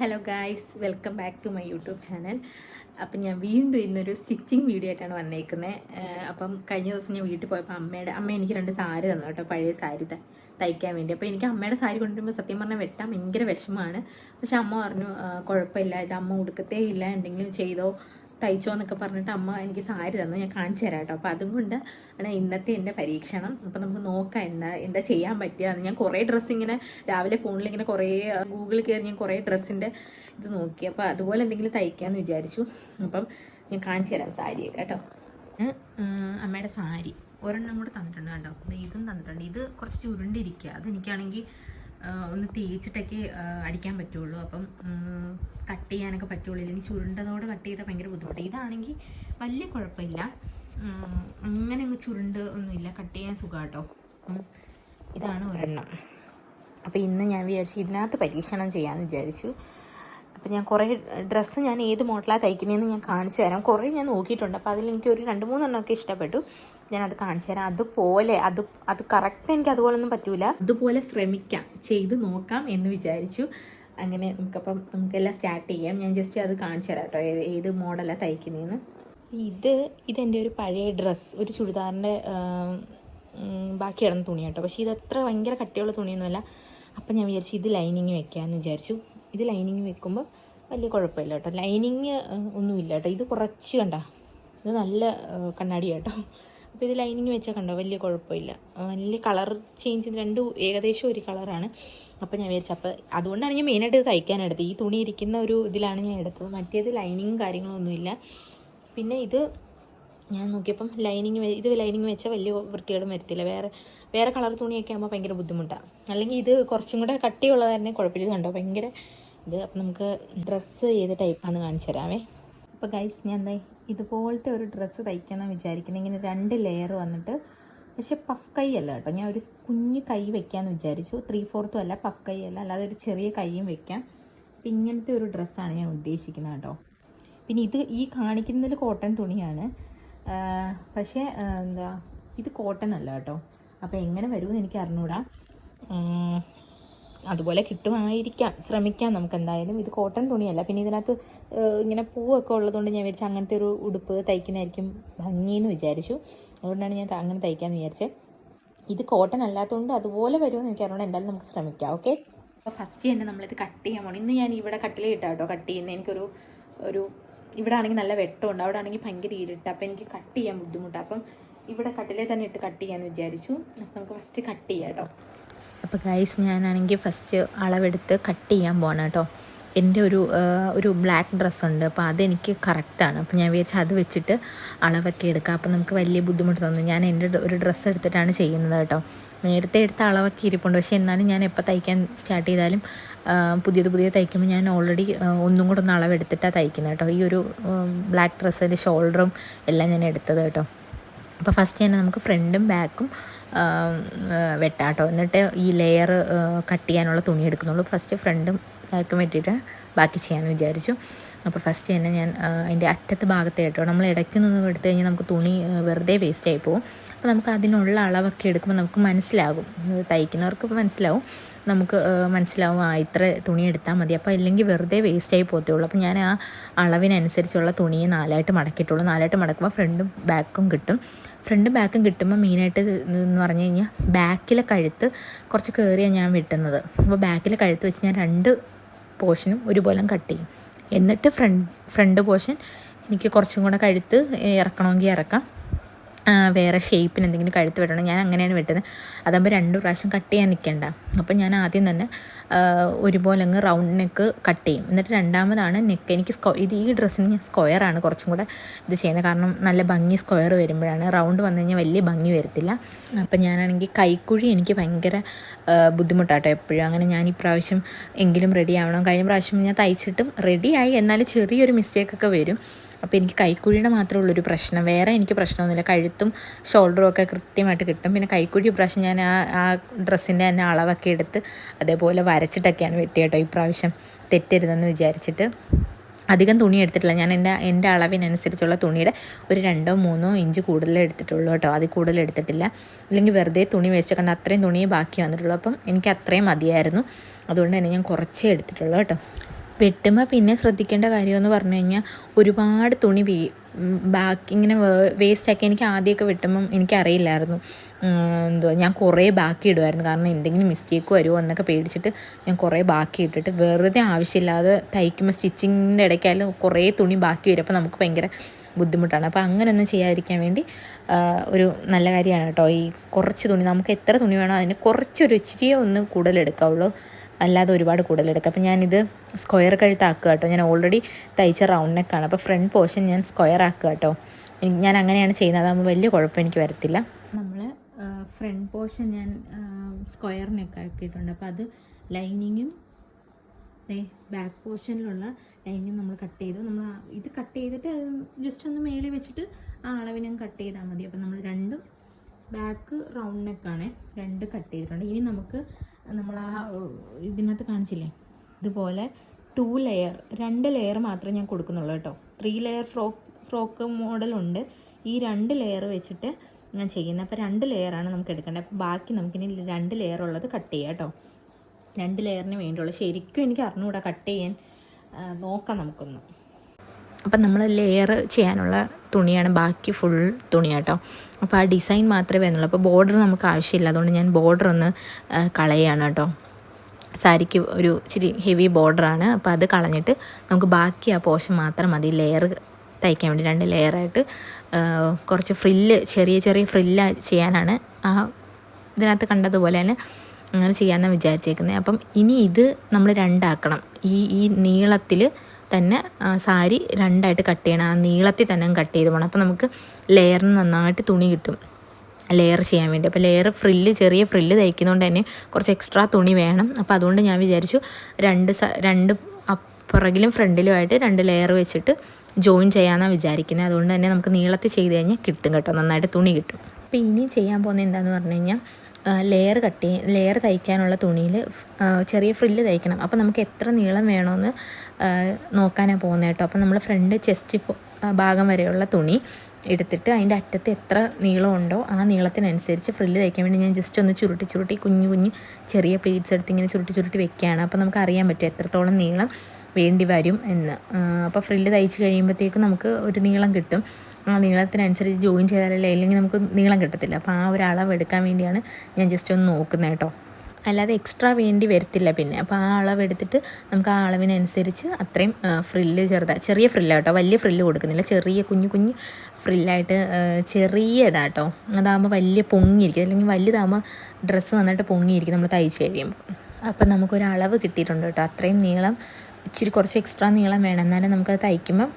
Hello guys welcome back to my YouTube channel അപ്പം ഞാൻ വീണ്ടും ഇന്നൊരു സ്റ്റിച്ചിങ് വീഡിയോ ആയിട്ടാണ് വന്നേക്കുന്നത് അപ്പം കഴിഞ്ഞ ദിവസം ഞാൻ വീട്ടിൽ പോയപ്പോൾ അമ്മയുടെ അമ്മ എനിക്ക് രണ്ട് സാരി തന്നു കേട്ടോ പഴയ സാരി തയ്ക്കാൻ വേണ്ടി. അപ്പോൾ എനിക്ക് അമ്മയുടെ സാരി കൊണ്ടുവരുമ്പോൾ സത്യം പറഞ്ഞാൽ വെട്ടാൻ ഭയങ്കര വിഷമമാണ്. പക്ഷെ അമ്മ പറഞ്ഞു കുഴപ്പമില്ല ഇത് അമ്മ ഉടുക്കത്തേ ഇല്ല. എന്തെങ്കിലും ചെയ്തോ? തയ്ച്ചോ എന്നൊക്കെ പറഞ്ഞിട്ട് അമ്മ എനിക്ക് സാരി തന്നു. ഞാൻ കാണിച്ചു തരാം കേട്ടോ അപ്പോൾ അതും കൊണ്ട് ആണ് ഇന്നത്തെ എന്റെ പരീക്ഷണം. അപ്പോൾ നമുക്ക് നോക്കാം എന്താ എന്താ ചെയ്യാൻ പറ്റുക ഞാൻ കുറേ ഡ്രസ്സ് ഇങ്ങനെ രാവിലെ ഫോണിൽ ഇങ്ങനെ കുറേ ഗൂഗിളിൽ കയറി ഞാൻ കുറേ ഡ്രസ്സിന്റെ ഇത് നോക്കി. അപ്പോൾ അതുപോലെ എന്തെങ്കിലും തയ്ക്കാമെന്ന് വിചാരിച്ചു. അപ്പം ഞാൻ കാണിച്ചു തരാം സാരിയൊക്കെ കേട്ടോ. അമ്മയുടെ സാരി. ഒരെണ്ണം കൂടെ തന്നിട്ടുണ്ട് കേട്ടോ ഇതും തന്നിട്ടുണ്ട്. ഇത് കുറച്ച് ചുരുണ്ടിരിക്കുക അതെനിക്കാണെങ്കിൽ ഒന്ന് തേച്ചിട്ടൊക്കെ അടിക്കാൻ പറ്റുള്ളൂ. അപ്പം കട്ട് ചെയ്യാനൊക്കെ പറ്റുള്ളൂ. ഇല്ലെങ്കിൽ ചുരുണ്ടതോടെ കട്ട് ചെയ്താൽ ഭയങ്കര ബുദ്ധിമുട്ട്. ഇതാണെങ്കിൽ വലിയ കുഴപ്പമില്ല. അങ്ങനെ അങ്ങ് ചുരുണ്ട് ഒന്നുമില്ല. കട്ട് ചെയ്യാൻ സുഖം കേട്ടോ ഇതാണ് ഒരെണ്ണം. അപ്പോൾ ഇന്ന് ഞാൻ വിചാരിച്ചു ഇതിനകത്ത് പരീക്ഷണം ചെയ്യാമെന്ന് വിചാരിച്ചു. അപ്പോൾ ഞാൻ കുറേ ഡ്രസ്സ് ഞാൻ ഏത് മോഡലാണ് തയ്ക്കുന്നതെന്ന് ഞാൻ കാണിച്ചു തരാം. കുറേ ഞാൻ നോക്കിയിട്ടുണ്ട്. അപ്പോൾ അതിൽ എനിക്ക് ഒരു രണ്ട് മൂന്നെണ്ണമൊക്കെ ഇഷ്ടപ്പെട്ടു. ഞാനത് കാണിച്ചു തരാം. അതുപോലെ അത് അത് കറക്റ്റ് എനിക്ക് അതുപോലൊന്നും പറ്റൂല. അതുപോലെ ശ്രമിക്കാം. ചെയ്ത് നോക്കാം എന്ന് വിചാരിച്ചു. അങ്ങനെ നമുക്കപ്പം നമുക്കെല്ലാം സ്റ്റാർട്ട് ചെയ്യാം. ഞാൻ ജസ്റ്റ് അത് കാണിച്ചു തരാം കേട്ടോ. ഏത് ഏത് മോഡലാണ് തയ്ക്കുന്നതെന്ന് ഇത് ഇതെന്റെ ഒരു പഴയ ഡ്രസ്സ് ഒരു ചുരിദാറിന്റെ ബാക്കി കിടന്ന തുണി കേട്ടോ. പക്ഷേ ഇത് അത്ര ഭയങ്കര കട്ടിയുള്ള തുണിയൊന്നുമല്ല. അപ്പം ഞാൻ വിചാരിച്ചു ഇത് ലൈനിങ് വെക്കാമെന്ന് വിചാരിച്ചു. ഇത് ലൈനിങ് വെക്കുമ്പോൾ വലിയ കുഴപ്പമില്ല കേട്ടോ. ലൈനിങ് ഒന്നുമില്ല കേട്ടോ. ഇത് കുറച്ച് കണ്ട. ഇത് നല്ല കണ്ണാടി കേട്ടോ. അപ്പോൾ ഇത് ലൈനിങ് വെച്ചാൽ കണ്ടോ? വലിയ കുഴപ്പമില്ല. വലിയ കളർ ചേഞ്ച് രണ്ടും ഏകദേശം ഒരു കളറാണ് അപ്പോൾ ഞാൻ വിചാരിച്ചു അപ്പോൾ അതുകൊണ്ടാണ് ഞാൻ മെയിനായിട്ട് ഇത് തയ്ക്കാനെടുത്തത് ഈ തുണി ഇരിക്കുന്ന ഒരു ഇതിലാണ് ഞാൻ എടുത്തത്. മറ്റേത് ലൈനിങ്ങും കാര്യങ്ങളൊന്നുമില്ല. പിന്നെ ഇത് ഞാൻ നോക്കിയപ്പം ലൈനിങ് ഇത് ലൈനിങ് വെച്ചാൽ വലിയ വൃത്തികേടും വരത്തില്ല. വേറെ വേറെ കളർ തുണിയൊക്കെ ആകുമ്പോൾ ഭയങ്കര ബുദ്ധിമുട്ടാണ് അല്ലെങ്കിൽ ഇത് കുറച്ചും കൂടെ കട്ടിയുള്ളതായിരുന്നേ കുഴപ്പമില്ല. കണ്ടോ? ഭയങ്കര ഇത് അപ്പം നമുക്ക് ഡ്രസ്സ് ഏത് ടൈപ്പാണെന്ന് കാണിച്ചു തരാമേ. അപ്പോൾ ഗൈസ് ഞാൻ എന്താ ഇതുപോലത്തെ ഒരു ഡ്രസ്സ് തയ്ക്കാമെന്നാണ് വിചാരിക്കുന്നത് ഇങ്ങനെ രണ്ട് ലെയർ വന്നിട്ട്. പക്ഷെ പഫ് കൈ അല്ല കേട്ടോ. ഞാൻ ഒരു കുഞ്ഞ് കൈ വെക്കാമെന്ന് വിചാരിച്ചു. ത്രീ ഫോർത്തും അല്ല പഫ് കൈ അല്ല. അല്ലാതെ ഒരു ചെറിയ കൈയും വെക്കാം. അപ്പം ഇങ്ങനത്തെ ഒരു ഡ്രസ്സാണ് ഞാൻ ഉദ്ദേശിക്കുന്നത് കേട്ടോ. പിന്നെ ഇത് ഈ കാണിക്കുന്നതിൽ കോട്ടൺ തുണിയാണ്. പക്ഷേ എന്താ ഇത് കോട്ടൺ അല്ല കേട്ടോ. അപ്പോൾ എങ്ങനെ വരുമെന്ന് എനിക്ക് അറിഞ്ഞൂടാ. അതുപോലെ കിട്ടുമായിരിക്കാം. ശ്രമിക്കാം നമുക്ക് എന്തായാലും ഇത് കോട്ടൺ തുണിയല്ല. പിന്നെ ഇതിനകത്ത് ഇങ്ങനെ പൂവൊക്കെ ഉള്ളതുകൊണ്ട് ഞാൻ വിചാരിച്ചു അങ്ങനത്തെ ഒരു ഉടുപ്പ് തയ്ക്കുന്നതായിരിക്കും ഭംഗിയെന്ന് വിചാരിച്ചു. അതുകൊണ്ടാണ് ഞാൻ അങ്ങനെ തയ്ക്കാമെന്ന് വിചാരിച്ചത് ഇത് കോട്ടൺ അല്ലാത്തതുകൊണ്ട് അതുപോലെ വരുമെന്ന് എനിക്ക് അറിയണം എന്തായാലും നമുക്ക് ശ്രമിക്കാം. ഓക്കെ? അപ്പോൾ ഫസ്റ്റ് തന്നെ നമ്മളിത് കട്ട് ചെയ്യാൻ പോകണം ഇന്ന് ഞാൻ ഇവിടെ കട്ടിൽ കിട്ടാം കേട്ടോ കട്ട് ചെയ്യുന്നത് എനിക്കൊരു ഒരു ഇവിടെ ആണെങ്കിൽ നല്ല വെട്ടമുണ്ട്. അവിടെ ആണെങ്കിൽ ഭയങ്കര ഇരുട്ട് അപ്പോൾ എനിക്ക് കട്ട് ചെയ്യാൻ ബുദ്ധിമുട്ടാണ് അപ്പം ഇവിടെ കട്ടിലേ തന്നെ ഇട്ട് കട്ട് ചെയ്യാമെന്ന് വിചാരിച്ചു. നമുക്ക് ഫസ്റ്റ് കട്ട് ചെയ്യാം കേട്ടോ അപ്പോൾ ഗൈസ് ഞാനാണെങ്കിൽ ഫസ്റ്റ് അളവെടുത്ത് കട്ട് ചെയ്യാൻ പോകണം കേട്ടോ. എന്റെ ഒരു ഒരു ബ്ലാക്ക് ഡ്രസ്സുണ്ട് അപ്പോൾ അതെനിക്ക് കറക്റ്റാണ് അപ്പോൾ ഞാൻ വിചാരിച്ച അത് വെച്ചിട്ട് അളവൊക്കെ എടുക്കാം. അപ്പോൾ നമുക്ക് വലിയ ബുദ്ധിമുട്ട് തോന്നും. ഞാൻ എന്റെ ഒരു ഡ്രസ്സ് എടുത്തിട്ടാണ് ചെയ്യുന്നത് കേട്ടോ. നേരത്തെ എടുത്ത അളവൊക്കെ ഇരിപ്പുണ്ട്. പക്ഷേ എന്നാലും ഞാൻ എപ്പോൾ തയ്ക്കാൻ സ്റ്റാർട്ട് ചെയ്താലും പുതിയത് പുതിയ തയ്ക്കുമ്പോൾ ഞാൻ ഓൾറെഡി ഒന്നും കൂടെ ഒന്ന് അളവെടുത്തിട്ടാണ് തയ്ക്കുന്നത് കേട്ടോ. ഈ ഒരു ബ്ലാക്ക് ഡ്രസ്സിന്റെ ഷോൾഡറും എല്ലാം ഞാൻ എടുത്തത് കേട്ടോ. അപ്പോൾ ഫസ്റ്റ് തന്നെ നമുക്ക് ഫ്രണ്ടും ബാക്കും വെട്ടാട്ടോ. എന്നിട്ട് ഈ ലെയർ കട്ട് ചെയ്യാനുള്ള തുണി എടുക്കുന്നുള്ളൂ. ഫസ്റ്റ് ഫ്രണ്ടും ബാക്കും വെട്ടിയിട്ട് ബാക്കി ചെയ്യാമെന്ന് വിചാരിച്ചു. അപ്പോൾ ഫസ്റ്റ് തന്നെ ഞാൻ അതിന്റെ അറ്റത്ത് ഭാഗത്ത് കേട്ടോ. നമ്മൾ നിന്ന് എടുത്തു കഴിഞ്ഞാൽ നമുക്ക് തുണി വെറുതെ വേസ്റ്റ് ആയി പോകും. അപ്പോൾ നമുക്ക് അതിനുള്ള അളവൊക്കെ എടുക്കുമ്പോൾ നമുക്ക് മനസ്സിലാകും. തയ്ക്കുന്നവർക്ക് മനസ്സിലാവും. നമുക്ക് മനസ്സിലാവും ആ ഇത്ര തുണി എടുത്താൽ മതി. അപ്പോൾ ഇല്ലെങ്കിൽ വെറുതെ വേസ്റ്റ് ആയി പോകത്തുള്ളൂ. അപ്പോൾ ഞാൻ ആ അളവിനനുസരിച്ചുള്ള തുണിയെ നാലായിട്ട് മടക്കിയിട്ടുള്ളൂ. നാലായിട്ട് മടക്കുമ്പോൾ ഫ്രണ്ടും ബാക്കും കിട്ടും. ഫ്രണ്ടും ബാക്കും കിട്ടുമ്പോൾ മെയിനായിട്ട് എന്ന് പറഞ്ഞു കഴിഞ്ഞാൽ ബാക്കിലെ കഴുത്ത് കുറച്ച് കയറിയാണ് ഞാൻ വിട്ടുന്നത്. അപ്പോൾ ബാക്കിലെ കഴുത്ത് വെച്ച് ഞാൻ രണ്ട് പോർഷനും ഒരുപോലെ കട്ട് ചെയ്യും. എന്നിട്ട് ഫ്രണ്ട് ഫ്രണ്ട് പോർഷൻ എനിക്ക് കുറച്ചും കൂടെ കഴുത്ത് ഇറക്കണമെങ്കിൽ ഇറക്കാം. വേറെ ഷേപ്പിന് എന്തെങ്കിലും കഴുത്ത് വെട്ടണം. ഞാൻ അങ്ങനെയാണ് വെട്ടുന്നത്. അതാകുമ്പോൾ രണ്ട് പ്രാവശ്യം കട്ട് ചെയ്യാൻ നിൽക്കേണ്ട അപ്പോൾ ഞാൻ ആദ്യം തന്നെ ഒരുപോലെ അങ്ങ് റൗണ്ട് നെക്ക് കട്ട് ചെയ്യും. എന്നിട്ട് രണ്ടാമതാണ് നെക്ക് എനിക്ക് സ്ക്വ ഇത് ഈ ഡ്രസ്സിന് ഞാൻ സ്ക്വയറാണ് കുറച്ചും കൂടെ ഇത് ചെയ്യുന്നത്. കാരണം നല്ല ഭംഗി സ്ക്വയർ വരുമ്പോഴാണ്. റൗണ്ട് വന്നു കഴിഞ്ഞാൽ വലിയ ഭംഗി വരത്തില്ല. അപ്പം ഞാനാണെങ്കിൽ കൈക്കുഴി എനിക്ക് ഭയങ്കര ബുദ്ധിമുട്ടാട്ടോ എപ്പോഴും. അങ്ങനെ ഞാൻ ഈ പ്രാവശ്യം എങ്കിലും റെഡി ആവണം. കഴിഞ്ഞ പ്രാവശ്യം ഞാൻ തയ്ച്ചിട്ടും റെഡിയായി എന്നാലും ചെറിയൊരു മിസ്റ്റേക്കൊക്കെ വരും. അപ്പോൾ എനിക്ക് കൈക്കുഴിയുടെ മാത്രമേ ഉള്ളൊരു പ്രശ്നം. വേറെ എനിക്ക് പ്രശ്നമൊന്നുമില്ല. കഴുത്തും ഷോൾഡറും ഒക്കെ കൃത്യമായിട്ട് കിട്ടും. പിന്നെ കൈക്കുഴി ഇപ്രാവശ്യം ഞാൻ ആ ആ ഡ്രസ്സിന്റെ തന്നെ അളവൊക്കെ എടുത്ത് അതേപോലെ വരച്ചിട്ടൊക്കെയാണ് വെട്ടിയേട്ടോ ഇപ്രാവശ്യം തെറ്റരുതെന്ന് വിചാരിച്ചിട്ട്. അധികം തുണി എടുത്തിട്ടില്ല. ഞാൻ എന്റെ എന്റെ അളവിനനുസരിച്ചുള്ള തുണിയുടെ ഒരു രണ്ടോ മൂന്നോ ഇഞ്ച് കൂടുതൽ എടുത്തിട്ടുള്ളൂ കേട്ടോ. അത് കൂടുതൽ എടുത്തിട്ടില്ല. അല്ലെങ്കിൽ വെറുതെ തുണി വെച്ച് കണ്ട് അത്രയും തുണിയെ ബാക്കി വന്നിട്ടുള്ളൂ. അപ്പം എനിക്ക് അത്രയും മതിയായിരുന്നു. അതുകൊണ്ട് തന്നെ ഞാൻ കുറച്ചേ എടുത്തിട്ടുള്ളൂ കേട്ടോ. വെട്ടുമ്പോൾ പിന്നെ ശ്രദ്ധിക്കേണ്ട കാര്യമെന്ന് പറഞ്ഞു കഴിഞ്ഞാൽ ഒരുപാട് തുണി വീ ബാക്കി ഇങ്ങനെ വേസ്റ്റാക്കി എനിക്ക് ആദ്യമൊക്കെ വെട്ടുമ്പം എനിക്കറിയില്ലായിരുന്നു. എന്തുവാ ഞാൻ കുറേ ബാക്കി ഇടുമായിരുന്നു കാരണം എന്തെങ്കിലും മിസ്റ്റേക്ക് വരുമോ എന്നൊക്കെ പേടിച്ചിട്ട് ഞാൻ കുറേ ബാക്കി ഇട്ടിട്ട് വെറുതെ ആവശ്യമില്ലാതെ തയ്ക്കുമ്പോൾ സ്റ്റിച്ചിങ്ങിന്റെ ഇടയ്ക്കായാലും കുറേ തുണി ബാക്കി വരും. അപ്പോൾ നമുക്ക് ഭയങ്കര ബുദ്ധിമുട്ടാണ്. അപ്പോൾ അങ്ങനെയൊന്നും ചെയ്യാതിരിക്കാൻ വേണ്ടി ഒരു നല്ല കാര്യമാണ് കേട്ടോ. ഈ കുറച്ച് തുണി നമുക്ക് എത്ര തുണി വേണോ അതിന് കുറച്ചൊരു ഇച്ചിരിയോ ഒന്ന് കൂടുതൽ എടുക്കാവുള്ളൂ. അല്ലാതെ ഒരുപാട് കൂടുതലെടുക്കുക. അപ്പോൾ ഞാനിത് സ്ക്വയർ കഴുത്താക്കുക കേട്ടോ. ഞാൻ ഓൾറെഡി തയ്ച്ച റൗണ്ട് നെക്കാണ്. അപ്പോൾ ഫ്രണ്ട് പോർഷൻ ഞാൻ സ്ക്വയർ ആക്കുക കേട്ടോ. ഞാൻ അങ്ങനെയാണ് ചെയ്യുന്നത്. അതാകുമ്പോൾ വലിയ കുഴപ്പം എനിക്ക് വരത്തില്ല. നമ്മൾ ഫ്രണ്ട് പോർഷൻ ഞാൻ സ്ക്വയർ നെക്ക് ആക്കിയിട്ടുണ്ട്. അപ്പോൾ അത് ലൈനിങ്ങും ബാക്ക് പോർഷനിലുള്ള ലൈനിങ് നമ്മൾ കട്ട് ചെയ്തു. നമ്മൾ ഇത് കട്ട് ചെയ്തിട്ട് ജസ്റ്റ് ഒന്ന് മേളിൽ വെച്ചിട്ട് ആ അളവിനും കട്ട് ചെയ്താൽ മതി. അപ്പോൾ നമ്മൾ രണ്ടും ബാക്ക് റൗണ്ട് നെക്കാണ് രണ്ട് കട്ട് ചെയ്തിട്ടുണ്ട്. ഇനി നമുക്ക് നമ്മൾ ആ ഇതിനകത്ത് കാണിച്ചില്ലേ? ഇതുപോലെ ടു ലെയർ രണ്ട് ലെയർ മാത്രമേ ഞാൻ കൊടുക്കുന്നുള്ളൂ കേട്ടോ. ത്രീ ലെയർ ഫ്രോക്ക് ഫ്രോക്ക് മോഡലുണ്ട് ഈ രണ്ട് ലെയർ വെച്ചിട്ട് ഞാൻ ചെയ്യുന്നത്. അപ്പോൾ രണ്ട് ലെയറാണ് നമുക്ക് എടുക്കേണ്ടത്. അപ്പോൾ ബാക്കി നമുക്കിനി രണ്ട് ലെയർ ഉള്ളത് കട്ട് ചെയ്യാം കേട്ടോ. രണ്ട് ലെയറിന് വേണ്ടിയുള്ളൂ ശരിക്കും എനിക്ക് അറിഞ്ഞുകൂടാ കട്ട് ചെയ്യാൻ. നോക്കാം നമുക്കൊന്ന്. അപ്പം നമ്മൾ ലെയർ ചെയ്യാനുള്ള തുണിയാണ് ബാക്കി ഫുൾ തുണി കേട്ടോ അപ്പോൾ ആ ഡിസൈൻ മാത്രമേ വരുന്നുള്ളൂ. അപ്പോൾ ബോർഡർ നമുക്ക് ആവശ്യമില്ല. അതുകൊണ്ട് ഞാൻ ബോർഡർ ഒന്ന് കളയാണ് കേട്ടോ. സാരിക്ക് ഒരു ഇച്ചിരി ഹെവി ബോർഡറാണ് അപ്പോൾ അത് കളഞ്ഞിട്ട് നമുക്ക് ബാക്കി ആ പോഷൻ മാത്രം മതി. ലെയർ തയ്ക്കാൻ വേണ്ടി രണ്ട് ലെയറായിട്ട് കുറച്ച് ഫ്രില്ല് ചെറിയ ചെറിയ ഫ്രില്ല് ചെയ്യാനാണ്. ആ ഇതിനകത്ത് കണ്ടതുപോലെ തന്നെ അങ്ങനെ ചെയ്യാമെന്നാണ് വിചാരിച്ചേക്കുന്നത്. അപ്പം ഇനി ഇത് നമ്മൾ രണ്ടാക്കണം. ഈ ഈ നീളത്തിൽ തന്നെ സാരി രണ്ടായിട്ട് കട്ട് ചെയ്യണം. ആ നീളത്തിൽ തന്നെ കട്ട് ചെയ്ത് പോകണം അപ്പോൾ നമുക്ക് ലെയറിന് നന്നായിട്ട് തുണി കിട്ടും. ലെയർ ചെയ്യാൻ വേണ്ടി. അപ്പോൾ ലെയർ ഫ്രില്ല് ചെറിയ ഫ്രില്ല് തയ്ക്കുന്നതുകൊണ്ട് തന്നെ കുറച്ച് എക്സ്ട്രാ തുണി വേണം. അപ്പോൾ അതുകൊണ്ട് ഞാൻ വിചാരിച്ചു രണ്ട് രണ്ട് പുറകിലും ഫ്രണ്ടിലുമായിട്ട് രണ്ട് ലെയർ വെച്ചിട്ട് ജോയിൻ ചെയ്യാമെന്നാണ് വിചാരിക്കുന്നത് അതുകൊണ്ട് തന്നെ നമുക്ക് നീളത്തിൽ ചെയ്ത് കഴിഞ്ഞാൽ കിട്ടും കേട്ടോ. നന്നായിട്ട് തുണി കിട്ടും. അപ്പോൾ ഇനി ചെയ്യാൻ പോകുന്നത് എന്താണെന്ന് പറഞ്ഞു കഴിഞ്ഞാൽ ലെയർ കട്ട് ചെയ്യ ലെയർ തയ്ക്കാനുള്ള തുണിയിൽ ചെറിയ ഫ്രില്ല് തയ്ക്കണം. അപ്പോൾ നമുക്ക് എത്ര നീളം വേണമെന്ന് നോക്കാനാണ് പോകുന്നത് കേട്ടോ. അപ്പോൾ നമ്മൾ ഫ്രണ്ട് ചെസ്റ്റ് ഭാഗം വരെയുള്ള തുണി എടുത്തിട്ട് അതിന്റെ അറ്റത്ത് എത്ര നീളമുണ്ടോ ആ നീളത്തിനനുസരിച്ച് ഫ്രില്ല് തയ്ക്കാൻ വേണ്ടി ഞാൻ ജസ്റ്റ് ഒന്ന് ചുരുട്ടി ചുരുട്ടി കുഞ്ഞു കുഞ്ഞു ചെറിയ പ്ലീറ്റ്സ് എടുത്ത് ഇങ്ങനെ ചുരുട്ടി ചുരുട്ടി വെക്കുകയാണ് അപ്പോൾ നമുക്ക് അറിയാൻ പറ്റും എത്രത്തോളം നീളം വേണ്ടി വരും എന്ന്. അപ്പോൾ ഫ്രില്ല് തയ്ച്ച് കഴിയുമ്പോഴത്തേക്കും നമുക്ക് ഒരു നീളം കിട്ടും. ആ നീളത്തിനനുസരിച്ച് ജോയിൻ ചെയ്താലല്ലേ? അല്ലെങ്കിൽ നമുക്ക് നീളം കിട്ടത്തില്ല. അപ്പോൾ ആ ഒരു അളവ് എടുക്കാൻ വേണ്ടിയാണ് ഞാൻ ജസ്റ്റ് ഒന്ന് നോക്കുന്നത് കേട്ടോ. അല്ലാതെ എക്സ്ട്രാ വേണ്ടി വരത്തില്ല പിന്നെ. അപ്പോൾ ആ അളവ് എടുത്തിട്ട് നമുക്ക് ആ അളവിനനുസരിച്ച് അത്രയും ഫ്രില്ല് ചെറുതാ ചെറിയ ഫ്രില്ല കേട്ടോ. വലിയ ഫ്രില്ല് കൊടുക്കുന്നില്ല. ചെറിയ കുഞ്ഞു കുഞ്ഞു ഫ്രില്ലായിട്ട് ചെറിയ ഇതാട്ടോ അതാകുമ്പോൾ വലിയ പൊങ്ങിയിരിക്കും. അല്ലെങ്കിൽ വലുതാകുമ്പോൾ ഡ്രസ്സ് നന്നായിട്ട് പൊങ്ങിയിരിക്കും നമ്മൾ തയ്ച്ച് കഴിയുമ്പോൾ അപ്പം നമുക്കൊരളവ് കിട്ടിയിട്ടുണ്ട് കേട്ടോ. അത്രയും നീളം ഇച്ചിരി കുറച്ച് എക്സ്ട്രാ നീളം വേണം. എന്നാലും നമുക്കത് തയ്ക്കുമ്പം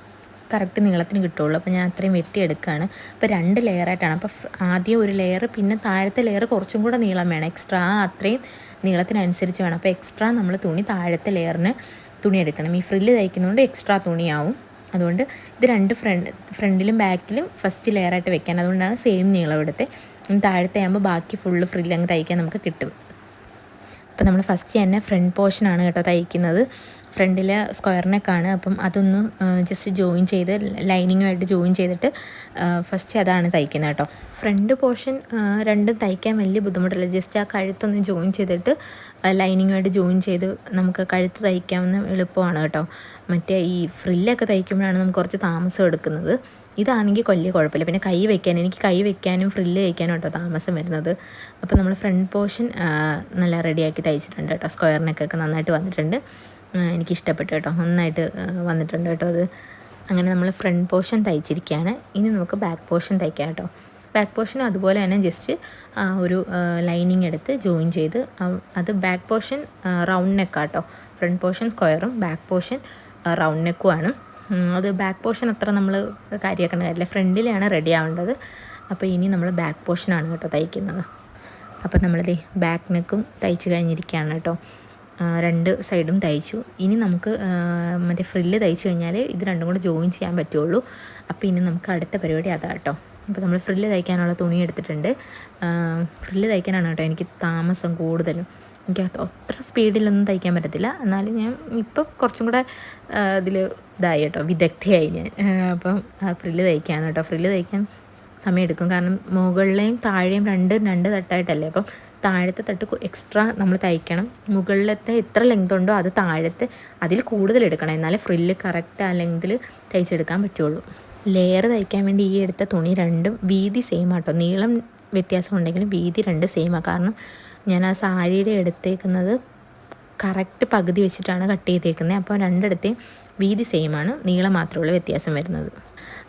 കറക്റ്റ് നീളത്തിന് കിട്ടുള്ളൂ. അപ്പോൾ ഞാൻ അത്രയും വെട്ടിയെടുക്കുകയാണ് അപ്പോൾ രണ്ട് ലെയറായിട്ടാണ് അപ്പോൾ ആദ്യം ഒരു ലെയർ പിന്നെ താഴത്തെ ലെയർ കുറച്ചും കൂടെ നീളം വേണം. എക്സ്ട്രാ അത്രയും നീളത്തിനനുസരിച്ച് വേണം. അപ്പോൾ എക്സ്ട്രാ നമ്മൾ തുണി താഴത്തെ ലെയറിന് തുണി എടുക്കണം. ഈ ഫ്രില്ല് തയ്ക്കുന്നതുകൊണ്ട് എക്സ്ട്രാ തുണിയാവും. അതുകൊണ്ട് ഇത് രണ്ട് ഫ്രണ്ട് ഫ്രണ്ടിലും ബാക്കിലും ഫസ്റ്റ് ലെയറായിട്ട് വെക്കാൻ. അതുകൊണ്ടാണ് സെയിം നീളം എടുത്ത്. ഇനി താഴത്തെ ആകുമ്പോൾ ബാക്കി ഫുള്ള് ഫ്രില്ല് അങ്ങ് തയ്ക്കാൻ നമുക്ക് കിട്ടും. അപ്പോൾ നമ്മൾ ഫസ്റ്റ് തന്നെ ഫ്രണ്ട് പോർഷനാണ് കേട്ടോ തയ്ക്കുന്നത്. ഫ്രണ്ടിൽ സ്ക്വയർ നെക്കാണ് അപ്പം അതൊന്ന് ജസ്റ്റ് ജോയിൻ ചെയ്ത് ലൈനിങ്ങുമായിട്ട് ജോയിൻ ചെയ്തിട്ട് ഫസ്റ്റ് അതാണ് തയ്ക്കുന്നത് കേട്ടോ. ഫ്രണ്ട് പോർഷൻ രണ്ടും തയ്ക്കാൻ വലിയ ബുദ്ധിമുട്ടില്ല. ജസ്റ്റ് ആ കഴുത്തൊന്ന് ജോയിൻ ചെയ്തിട്ട് ലൈനിങ്ങുമായിട്ട് ജോയിൻ ചെയ്ത് നമുക്ക് കഴുത്ത് തയ്ക്കാവുന്ന എളുപ്പമാണ് കേട്ടോ. മറ്റേ ഈ ഫ്രില്ലൊക്കെ തയ്ക്കുമ്പോഴാണ് നമുക്ക് കുറച്ച് താമസം എടുക്കുന്നത്. ഇതാണെങ്കിൽ വലിയ കുഴപ്പമില്ല. പിന്നെ കൈ വയ്ക്കാൻ എനിക്ക് കൈ വയ്ക്കാനും ഫ്രില്ല് തയ്ക്കാനും കേട്ടോ താമസം വരുന്നത്. അപ്പോൾ നമ്മൾ ഫ്രണ്ട് പോർഷൻ നല്ല റെഡിയാക്കി തയ്ച്ചിട്ടുണ്ട് കേട്ടോ. സ്ക്വയറിനൊക്കെ നന്നായിട്ട് വന്നിട്ടുണ്ട്. ആ, എനിക്ക് ഇഷ്ടപ്പെട്ടു കേട്ടോ. നന്നായിട്ട് വന്നിട്ടുണ്ട് കേട്ടോ അത്. അങ്ങനെ നമ്മൾ ഫ്രണ്ട് പോർഷൻ തയ്ച്ചിരിക്കുകയാണ് ഇനി നമുക്ക് ബാക്ക് പോർഷൻ തയ്ക്കാം കേട്ടോ. ബാക്ക് പോർഷനും അതുപോലെ തന്നെ ജസ്റ്റ് ഒരു ലൈനിങ് എടുത്ത് ജോയിൻ ചെയ്ത് അത് ബാക്ക് പോർഷൻ റൗണ്ട് നെക്കാട്ടോ ഫ്രണ്ട് പോർഷൻ സ്ക്വയറും ബാക്ക് പോർഷൻ റൗണ്ട് നെക്കുമാണ് അത് ബാക്ക് പോർഷൻ അത്ര നമ്മൾ കാര്യമാക്കേണ്ട കാര്യമില്ല. ഫ്രണ്ടിലാണ് റെഡി ആവേണ്ടത്. അപ്പോൾ ഇനി നമ്മൾ ബാക്ക് പോർഷനാണ് കേട്ടോ തയ്ക്കുന്നത്. അപ്പോൾ നമ്മളിത് ബാക്ക് നെക്കും തയ്ച്ച് കഴിഞ്ഞിരിക്കുകയാണ് കേട്ടോ. രണ്ട് സൈഡും തയ്ച്ചു. ഇനി നമുക്ക് മറ്റേ ഫ്രില്ല് തയ്ച്ച് കഴിഞ്ഞാൽ ഇത് രണ്ടും കൂടെ ജോയിൻ ചെയ്യാൻ പറ്റുള്ളൂ. അപ്പോൾ ഇനി നമുക്ക് അടുത്ത പരിപാടി അതാ കേട്ടോ അപ്പോൾ നമ്മൾ ഫ്രില്ല് തയ്ക്കാനുള്ള തുണി എടുത്തിട്ടുണ്ട്. ഫ്രില്ല് തയ്ക്കാനാണ് കേട്ടോ എനിക്ക് താമസം കൂടുതലും. എനിക്ക് അത് അത്ര സ്പീഡിലൊന്നും തയ്ക്കാൻ പറ്റത്തില്ല. എന്നാലും ഞാൻ ഇപ്പം കുറച്ചും കൂടെ ഇതിൽ ഇതായി കേട്ടോ. വിദഗ്ധയായി ഞാൻ. അപ്പം ഫ്രില്ല് തയ്ക്കാണ് കേട്ടോ. ഫ്രില്ല് തയ്ക്കാൻ സമയമെടുക്കും കാരണം മുകളിലെയും താഴെയും രണ്ട് രണ്ട് തട്ടായിട്ടല്ലേ? അപ്പം താഴത്തെ തട്ട് എക്സ്ട്രാ നമ്മൾ തയ്ക്കണം. മുകളിലത്തെ എത്ര ലെങ്ത് ഉണ്ടോ അത് താഴത്തെ അതിൽ കൂടുതൽ എടുക്കണം. എന്നാലേ ഫ്രില്ല് കറക്റ്റ് ആ ലെങ്തിൽ തയ്ച്ചെടുക്കാൻ പറ്റുള്ളൂ. ലെയർ തയ്ക്കാൻ വേണ്ടി ഈ എടുത്ത തുണി രണ്ടും വീതി സെയിം ആട്ടോ. നീളം വ്യത്യാസം ഉണ്ടെങ്കിലും വീതി രണ്ട് സെയിമാണ് കാരണം ഞാൻ ആ സാരിയുടെ എടുത്തേക്കുന്നത് കറക്റ്റ് പകുതി വെച്ചിട്ടാണ് കട്ട് ചെയ്തേക്കുന്നത് അപ്പോൾ രണ്ടിടത്തെയും വീതി സെയിമാണ് നീളം മാത്രമേ ഉള്ളൂ വ്യത്യാസം വരുന്നത്.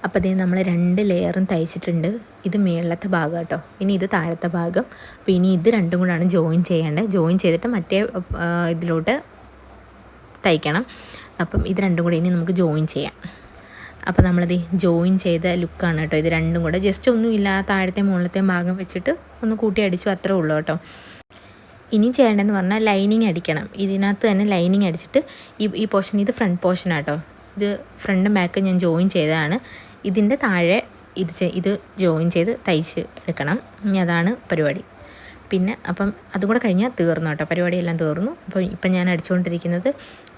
അപ്പോൾ അതേ നമ്മൾ രണ്ട് ലെയറും തയ്ച്ചിട്ടുണ്ട്. ഇത് മേളത്തെ ഭാഗം കേട്ടോ. ഇനി ഇത് താഴത്തെ ഭാഗം. അപ്പോൾ ഇനി ഇത് രണ്ടും കൂടാണ് ജോയിൻ ചെയ്യേണ്ടത് ജോയിൻ ചെയ്തിട്ട് മറ്റേ ഇതിലോട്ട് തയ്ക്കണം. അപ്പം ഇത് രണ്ടും കൂടെ ഇനി നമുക്ക് ജോയിൻ ചെയ്യാം. അപ്പോൾ നമ്മളത് ജോയിൻ ചെയ്ത ലുക്കാണ് കേട്ടോ. ഇത് രണ്ടും കൂടെ ജസ്റ്റ് ഒന്നുമില്ല താഴത്തെ മുകളിലത്തെ ഭാഗം വെച്ചിട്ട് ഒന്ന് കൂട്ടി അടിച്ചു അത്രേ ഉള്ളൂ കേട്ടോ. ഇനി ചെയ്യേണ്ടതെന്ന് പറഞ്ഞാൽ ലൈനിങ് അടിക്കണം. ഇതിനകത്ത് തന്നെ ലൈനിങ് അടിച്ചിട്ട് ഈ ഈ പോർഷൻ ഇത് ഫ്രണ്ട് പോർഷൻ ആട്ടോ ഇത് ഫ്രണ്ടും ബാക്കും ഞാൻ ജോയിൻ ചെയ്തതാണ്. ഇതിന്റെ താഴെ ഇത് ഇത് ജോയിൻ ചെയ്ത് തയ്ച്ച് എടുക്കണം. ഇനി അതാണ് പരിപാടി. പിന്നെ അപ്പം അതുകൂടെ കഴിഞ്ഞാൽ തീർന്നു കേട്ടോ. പരിപാടിയെല്ലാം തീർന്നു. അപ്പോൾ ഇപ്പം ഞാൻ അടിച്ചുകൊണ്ടിരിക്കുന്നത്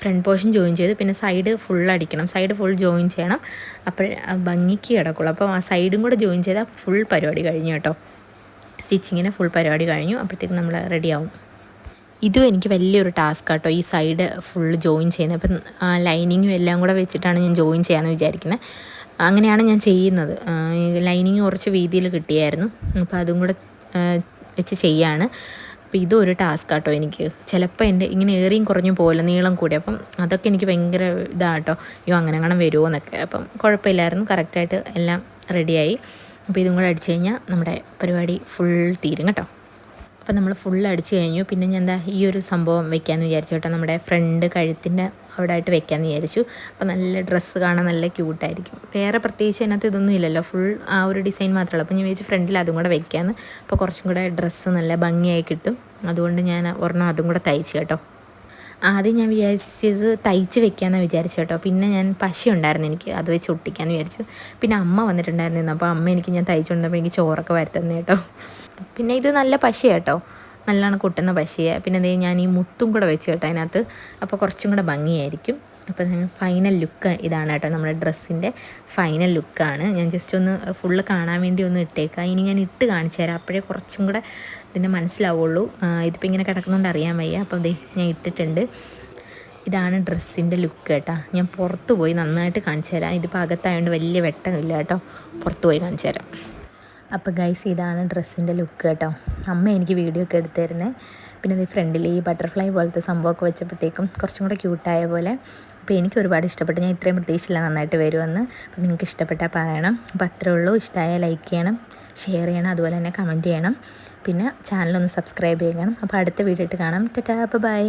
ഫ്രണ്ട് പോർഷൻ ജോയിൻ ചെയ്തു പിന്നെ സൈഡ് ഫുൾ അടിക്കണം. സൈഡ് ഫുൾ ജോയിൻ ചെയ്യണം. അപ്പോൾ ഭംഗിക്ക് കിടക്കുള്ളൂ. അപ്പോൾ ആ സൈഡും കൂടെ ജോയിൻ ചെയ്താൽ ഫുൾ പരിപാടി കഴിഞ്ഞു കേട്ടോ. സ്റ്റിച്ചിങ്ങിന് ഫുൾ പരിപാടി കഴിഞ്ഞു. അപ്പോഴത്തേക്കും നമ്മൾ റെഡിയാവും ഇതും എനിക്ക് വലിയൊരു ടാസ്ക് കേട്ടോ ഈ സൈഡ് ഫുൾ ജോയിൻ ചെയ്യുന്നത്. അപ്പം ലൈനിങ്ങും എല്ലാം കൂടെ വെച്ചിട്ടാണ് ഞാൻ ജോയിൻ ചെയ്യാമെന്ന് വിചാരിക്കുന്നത് അങ്ങനെയാണ് ഞാൻ ചെയ്യുന്നത്. ലൈനിങ് കുറച്ച് വീതിയിൽ കിട്ടിയായിരുന്നു. അപ്പോൾ അതും കൂടെ വെച്ച് ചെയ്യാണ്. അപ്പോൾ ഇതും ഒരു ടാസ്ക് കേട്ടോ എനിക്ക്. ചിലപ്പോൾ എന്റെ ഇങ്ങനെ ഏറിയും കുറഞ്ഞു പോലെ നീളം കൂടി അപ്പം അതൊക്കെ എനിക്ക് ഭയങ്കര ഇതാട്ടോ. അയ്യോ അങ്ങനെ അങ്ങനെ വരുമോ എന്നൊക്കെ. അപ്പം കുഴപ്പമില്ലായിരുന്നു. കറക്റ്റായിട്ട് എല്ലാം റെഡിയായി. അപ്പോൾ ഇതും കൂടെ അടിച്ചു കഴിഞ്ഞാൽ നമ്മുടെ പരിപാടി ഫുൾ തീരും കേട്ടോ. അപ്പം നമ്മൾ ഫുൾ അടിച്ചു കഴിഞ്ഞു. പിന്നെ ഞാൻ എന്താ ഈ ഒരു സംഭവം വെക്കാമെന്ന് വിചാരിച്ചു കേട്ടോ. നമ്മുടെ ഫ്രണ്ട് കഴുത്തിന്റെ അവിടെ ആയിട്ട് വെക്കാമെന്ന് വിചാരിച്ചു. അപ്പോൾ നല്ല ഡ്രസ്സ് കാണാൻ നല്ല ക്യൂട്ടായിരിക്കും വേറെ പ്രത്യേകിച്ച് അതിനകത്ത് ഇതൊന്നും ഇല്ലല്ലോ. ഫുൾ ആ ഒരു ഡിസൈൻ മാത്രമേ അപ്പോൾ ഞാൻ വിചാരിച്ചു ഫ്രണ്ടിൽ അതും കൂടെ വെക്കാമെന്ന് അപ്പോൾ കുറച്ചും കൂടെ ഡ്രസ്സ് നല്ല ഭംഗിയായി കിട്ടും. അതുകൊണ്ട് ഞാൻ ഒരെണ്ണം അതും കൂടെ തയ്ച്ചു കേട്ടോ. ആദ്യം ഞാൻ വിചാരിച്ചത് തയ്ച്ച് വെക്കാമെന്ന് വിചാരിച്ചു കേട്ടോ. പിന്നെ ഞാൻ പശി ഉണ്ടായിരുന്നു എനിക്ക്. അത് വെച്ച് ഒട്ടിക്കാമെന്ന് വിചാരിച്ചു. പിന്നെ അമ്മ വന്നിട്ടുണ്ടായിരുന്നു അപ്പോൾ അമ്മ എനിക്ക് ഞാൻ തയ്ച്ചുകൊണ്ടപ്പോൾ എനിക്ക് ചോറൊക്കെ വരുത്തുന്നു കേട്ടോ. പിന്നെ ഇത് നല്ല പശ കേട്ടോ നല്ലോണം കൊട്ടുന്ന പശയാണ് പിന്നെ ദേ ഞാൻ ഈ മുത്തും കൂടെ വെച്ച് കേട്ടോ അതിനകത്ത്. അപ്പോൾ കുറച്ചും കൂടെ ഭംഗിയായിരിക്കും. അപ്പോൾ ഫൈനൽ ലുക്ക് ഇതാണ് കേട്ടോ നമ്മുടെ ഡ്രസ്സിന്റെ ഫൈനൽ ലുക്കാണ് ഞാൻ ജസ്റ്റ് ഒന്ന് ഫുള്ള് കാണാൻ വേണ്ടി ഒന്ന് ഇട്ടേക്കാം. ഇനി ഞാൻ ഇട്ട് കാണിച്ചു തരാം. അപ്പോഴേ കുറച്ചും കൂടെ ഇതിന്റെ മനസ്സിലാവുള്ളൂ. ഇതിപ്പോൾ ഇങ്ങനെ കിടക്കുന്നതുകൊണ്ട് അറിയാൻ വയ്യ. അപ്പോൾ ദേ ഞാൻ ഇട്ടിട്ടുണ്ട്. ഇതാണ് ഡ്രസ്സിന്റെ ലുക്ക് കേട്ടോ. ഞാൻ പുറത്ത് പോയി നന്നായിട്ട് കാണിച്ചു തരാം. ഇതിപ്പോൾ അകത്തായതുകൊണ്ട് വലിയ വെട്ടമില്ല കേട്ടോ. പുറത്ത് പോയി കാണിച്ചു തരാം. അപ്പോൾ ഗൈസ് ഇതാണ് ഡ്രസ്സിന്റെ ലുക്ക് കേട്ടോ. അമ്മ എനിക്ക് വീഡിയോ ഒക്കെ എടുത്തിരുന്നേ. പിന്നെ ഇത് ഫ്രണ്ടിൽ ഈ ബട്ടർഫ്ലൈ പോലത്തെ സംഭവമൊക്കെ വെച്ചപ്പോഴത്തേക്കും കുറച്ചും കൂടെ ക്യൂട്ടായ പോലെ. അപ്പോൾ എനിക്ക് ഒരുപാട് ഇഷ്ടപ്പെട്ടു. ഞാൻ ഇത്രയും പ്രതീക്ഷയില്ല നന്നായിട്ട് വരുമെന്ന്. അപ്പോൾ നിങ്ങൾക്ക് ഇഷ്ടപ്പെട്ടാൽ പറയണം. അപ്പോൾ അത്രേ ഉള്ളൂ. ഇഷ്ടമായ ലൈക്ക് ചെയ്യണം ഷെയർ ചെയ്യണം അതുപോലെ തന്നെ കമന്റ് ചെയ്യണം. പിന്നെ ചാനലൊന്ന് സബ്സ്ക്രൈബ് ചെയ്യണം. അപ്പോൾ അടുത്ത വീഡിയോ ഇട്ട് കാണാം. Tata bye